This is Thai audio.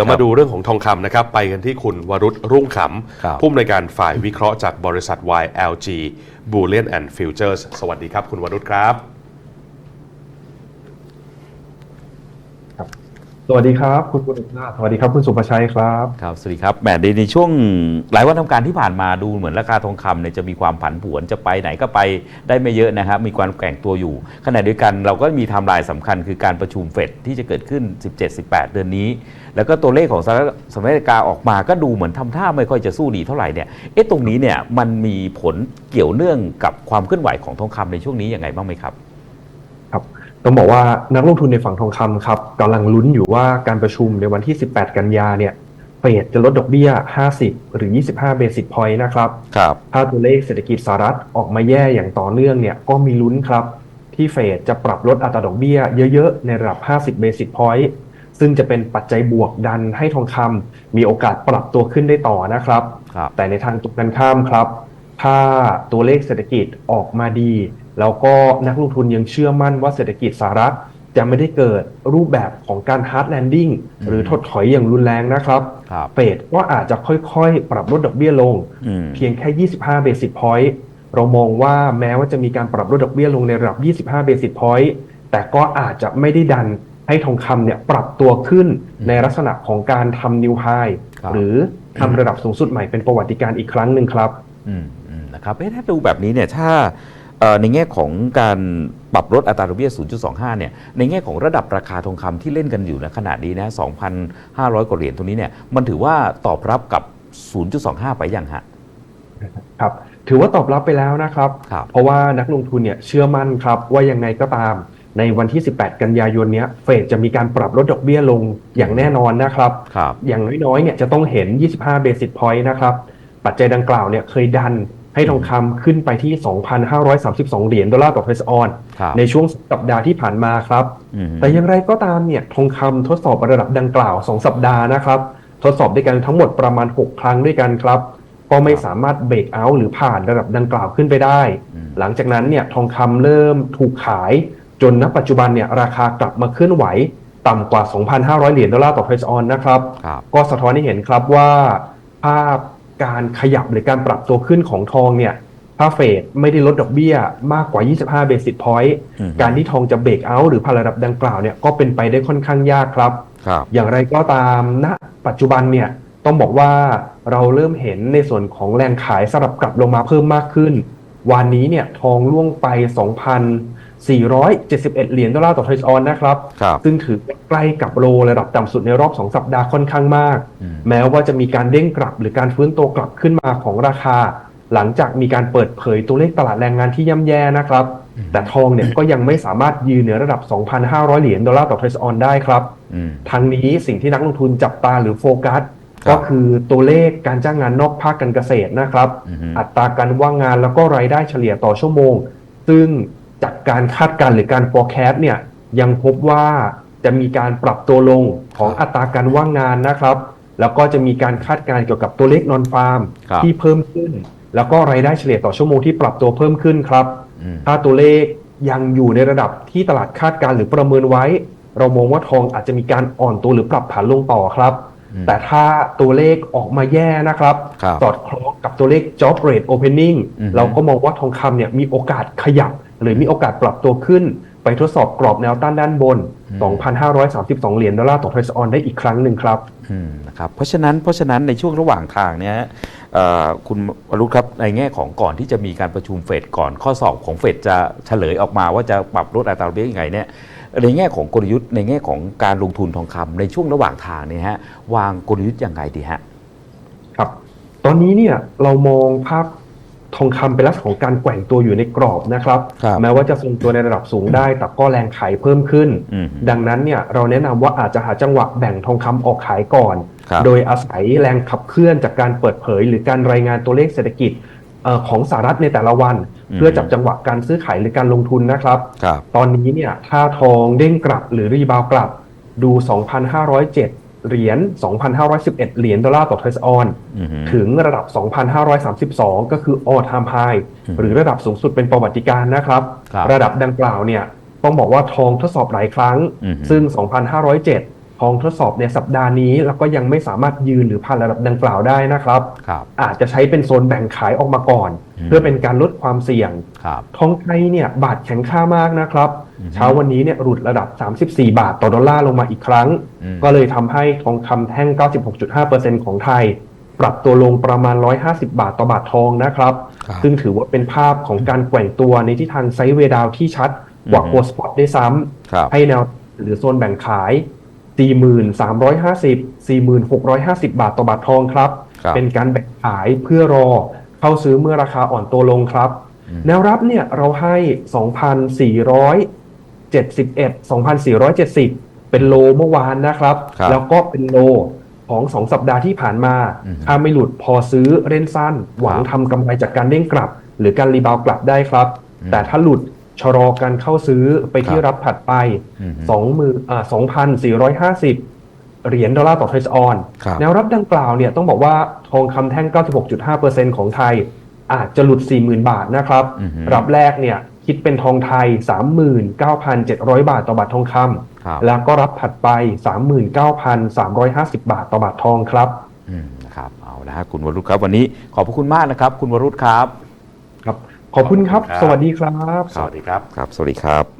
ดี๋ยวมาดูเรื่องของทองคำนะครับ ไปกันที่คุณวรุษรุ่งขครับำผู้อำนวยการฝ่ายวิเคราะห์จากบริษัท YLG Bullion and Futures สวัสดีครับ คุณวรุษครับ สวัสดีครับคุณกุลนาสวัสดีครับคุณสุภชัยครับครับสวัสดีครับแหมในในช่วงหลายวันทำการที่ผ่านมาดูเหมือนราคาทองคำเนี่ยจะมีความผันผวนจะไปไหนก็ไปได้ไม่เยอะนะครับมีความแกว่งตัวอยู่ขณะเดียวกันเราก็มีไทม์ไลน์สำคัญคือการประชุมเฟดที่จะเกิดขึ้น 17-18 เดือนนี้ แล้วก็ตัวเลขของสหรัฐสหรัฐอเมริกาออกมาก็ดูเหมือนทำท่าไม่ค่อยจะสู้ดีเท่าไหร่เนี่ยเอ๊ะตรงนี้เนี่ยมันมีผลเกี่ยวเนื่องกับความเคลื่อนไหวของทองคำในช่วงนี้ยังไงบ้างไหมครับ ต้องบอกว่านักลงทุนในฝั่งทองคำครับกำลังลุ้นอยู่ว่าการประชุมในวันที่ 18 กันยาเนี่ยเฟดจะลดดอกเบี้ย 50 หรือ 25 เบสิ s พอยต์นะครับครับ ถ้าตัวเลขเศรษฐกิจสหรัฐออกมาแย่อย่างต่อเนื่องเนี่ยก็มีลุ้นครับ ที่เฟดจะปรับลดอัตราดอกเบี้ยเยอะๆ ในระดับ 50 เบสิ s พอยต์ซึ่งจะเป็นปัจจัยบวกดันให้ทองคำมีโอกาสปรับตัวขึ้นได้ต่อนะครับครับแต่ในทางตรงกันข้ามครับ ถ้าตัวเลขเศรษฐกิจออกมาดี แล้วก็นักลงทุนยังเชื่อมั่นว่าเศรษฐกิจสหรัฐจะไม่ได้เกิดรูปแบบของการ hard landing หรือถดถอยอย่างรุนแรงนะครับครับเฟดก็อาจจะค่อยๆ ปรับลดดอกเบี้ยลงอืมเพียงแค่ 25 basic point เรามองว่าแม้ว่าจะมีการปรับลดดอกเบี้ยลงในระดับ 25 basic point แต่ก็อาจจะไม่ได้ดันให้ทองคำเนี่ยปรับตัวขึ้นในลักษณะของการทำ new high ครับหรือทำระดับสูงสุดใหม่เป็นประวัติการณ์อีกครั้งหนึ่งครับอืมอืม นะครับเอ๊ะถ้าดูแบบนี้เนี่ยถ้าเอ่อในแง่ของการปรับลดอัตราดอกเบี้ย 0.25 เนี่ย ในแง่ของระดับราคาทองคำที่เล่นกันอยู่ในขนาดนี้นะ 2,500 กว่าเหรียญตรงนี้เนี่ย มันถือว่าตอบรับกับ 0.25 ไปยังฮะ ครับ ถือว่าตอบรับไปแล้วนะครับครับเพราะว่านักลงทุนเนี่ยเชื่อมั่นครับ ว่ายังไงก็ตามในวันที่ 18 กันยายนเนี้ยเฟดจะมีการปรับลดดอกเบี้ยลงอย่างแน่นอนนะครับครับอย่างน้อยๆ เนี่ยจะต้องเห็น 25 basic point นะครับ ปัจจัยดังกล่าวเนี่ยเคยดัน ให้ทองคำขึ้นไปที่ 2,532 เหรียญดอลลาร์ต่อเทรซออนครับในช่วงสัปดาห์ที่ผ่านมาครับอืมแต่อย่างไรก็ตามเนี่ยทองคำทดสอบระดับดังกล่าว 2 สัปดาห์นะครับ ทดสอบด้วยกันทั้งหมดประมาณ 6 ครั้งด้วยกันครับ ก็ไม่สามารถเบรกเอาท์หรือผ่านระดับดังกล่าวขึ้นไปได้อืมหลังจากนั้นเนี่ยทองคำเริ่มถูกขาย จนณปัจจุบันเนี่ยราคากลับมาเคลื่อนไหว ต่ำกว่า 2,500 เหรียญดอลลาร์ต่อเทรซออนนะครับครับ ก็สะท้อนให้เห็นครับว่าภาพ การขยับหรือการปรับตัวขึ้นของทองเนี่ยถ้าเฟดไม่ได้ลดดอกเบี้ยมากกว่า 25 เบสิ s พอยต์อืมการที่ทองจะเบรกเอาท์หรือผ่านระดับดังกล่าวเนี่ยก็เป็นไปได้ค่อนข้างยากครับครับอย่างไรก็ตามณปัจจุบันเนี่ยต้องบอกว่าเราเริ่มเห็นในส่วนของแรงขายสลับกลับลงมาเพิ่มมากขึ้น วันนี้เนี่ยทองล่วงไป 2,471 เหรียญดอลลาร์ต่อทรซออนนะครับครับ ซึ่งถือว่าใกล้กับโลระดับต่ำสุดในรอบ 2 สัปดาห์ค่อนข้างมากอืมแม้ว่าจะมีการเด้งกลับหรือการฟื้นตัวกลับขึ้นมาของราคา หลังจากมีการเปิดเผยตัวเลขตลาดแรงงานที่ย่ำแย่นะครับ แต่ทองเนี่ยก็ยังไม่สามารถยืนเหนือระดับ 2,500 เหรียญดอลลาร์ต่อทรซออนได้ครับอืมทางนี้สิ่งที่นักลงทุนจับตาหรือโฟกัสครับก็คือตัวเลขการจ้างงานนอกภาคการเกษตรนะครับอือฮึอัตราการว่างงานแล้วก็รายได้เฉลี่ยต่อชั่วโมง ซึ่ง จากการคาดการณ์หรือการ forecast เนี่ยยังพบว่าจะมีการปรับตัวลงของอัตราการว่างงานนะครับ แล้วก็จะมีการคาดการณ์เกี่ยวกับตัวเลขนอนฟาร์มครับที่เพิ่มขึ้น แล้วก็รายได้เฉลี่ยต่อชั่วโมงที่ปรับตัวเพิ่มขึ้นครับอืมถ้าตัวเลขยังอยู่ในระดับที่ตลาดคาดการณ์หรือประเมินไว้ เรามองว่าทองอาจจะมีการอ่อนตัวหรือปรับฐานลงต่อครับอืมแต่ถ้าตัวเลขออกมาแย่นะครับครับสอดคล้องกับตัวเลข job rate opening อือฮึเราก็มองว่าทองคำเนี่ยมีโอกาสขยับ หรือมีโอกาสปรับตัวขึ้นไปทดสอบกรอบแนวต้านด้านบน 2,532 เหรียญดอลลาร์ต่อเทรซออนได้อีกครั้งหนึ่งครับอืมนะครับเพราะฉะนั้นเพราะฉะนั้นในช่วงระหว่างทางเนี่ยเอ่อคุณวรุษครับในแง่ของก่อนที่จะมีการประชุมเฟดก่อนข้อสอบของเฟดจะเฉลยออกมาว่าจะปรับลดอัตราดอกเบี้ยยังไงเนี่ยในแง่ของกลยุทธ์ในแง่ของการลงทุนทองคำในช่วงระหว่างทางเนี่ยฮะวางกลยุทธ์ยังไงดีฮะครับ ตอนนี้เนี่ยเรามองภาพ ทองคำเป็นลักษณะของการแกว่งตัวอยู่ในกรอบนะครับครับแม้ว่าจะทรงตัวในระดับสูงได้ แต่ก็แรงขายเพิ่มขึ้นอืมดังนั้นเนี่ยเราแนะนำว่าอาจจะหาจังหวะแบ่งทองคำออกขายก่อนครับโดยอาศัยแรงขับเคลื่อนจากการเปิดเผย หรือการรายงานตัวเลขเศรษฐกิจเอ่อของสหรัฐในแต่ละวันอืมเพื่อจับจังหวะการซื้อขายหรือการลงทุนนะครับครับตอนนี้เนี่ยถ้าทองเด้งกลับหรือรีบาวกลับดู 2,507 เหรียญ 2,511 เหรียญดอลลาร์ต่อเทรซออนอือฮึถึงระดับ 2,532 ก็คือ all time high อืมหรือระดับสูงสุดเป็นประวัติการณ์นะครับครับระดับดังกล่าวเนี่ยต้องบอกว่าทองทดสอบหลายครั้งอือฮึซึ่ง 2,507 ทองทดสอบในสัปดาห์นี้ แล้วก็ยังไม่สามารถยืนหรือผ่านระดับดังกล่าวได้นะครับครับอาจจะใช้เป็นโซนแบ่งขายออกมาก่อนอืมเพื่อเป็นการลดความเสี่ยงครับทองไทยเนี่ยบาทแข็งค่ามากนะครับอือฮึเช้าวันนี้เนี่ยหลุดระดับ 34 บาทต่อดอลลาร์ลงมาอีกครั้งอืมก็เลยทำให้ทองคำแท่ง 96.5%ของไทย ปรับตัวลงประมาณ 150 บาทต่อบาททองนะครับครับซึ่งถือว่าเป็นภาพของการแกว่งตัวในทิศทางไซด์เวย์ดาวน์ที่ชัดกว่าอือฮึโกลด์สปอตได้วยซ้ครับำให้แนวหรือโซนแบ่งขาย 4350 4650 บาทต่อบาททองครับครับ เป็นการแบ่งขายเพื่อรอเข้าซื้อเมื่อราคาอ่อนตัวลงครับอืมแนวรับเนี่ยเราให้ 2,471 2,470 เป็นโลเมื่อวานนะครับครับแล้วก็เป็นโลของ2สัปดาห์ที่ผ่านมาอืมถ้าไม่หลุดพอซื้อเล่นสั้น หวังทำกำไรจากการเด้งกลับ หรือการรีบาวด์กลับได้ครับอืมแต่ถ้าหลุด ชะลอการเข้าซื้อไปที่ครับรับถัดไปอืมสองหมื่นอ่าสองพันสี่ร้อยห้าสิบเหรียญดอลลาร์ต่อเทรซออนครับแนวรับดังกล่าวเนี่ยต้องบอกว่าทองคำแท่ง 96.5%ของไทย อาจจะหลุด 40,000 บาทนะครับอือฮึรับแรกเนี่ยคิดเป็นทองไทย 39,700 บาทต่อบาททองคครับำแล้วก็รับถัดไป 39,350 บาทต่อบาททองครับอืมนะครับเอาละฮะคุณวรุษครับ วันนี้ขอบพระคุณมากนะครับ คุณวรุษครับครับขอบคุณครับ ขอบคุณครับ สวัสดีครับ สวัสดีครับ ครับ สวัสดีครับ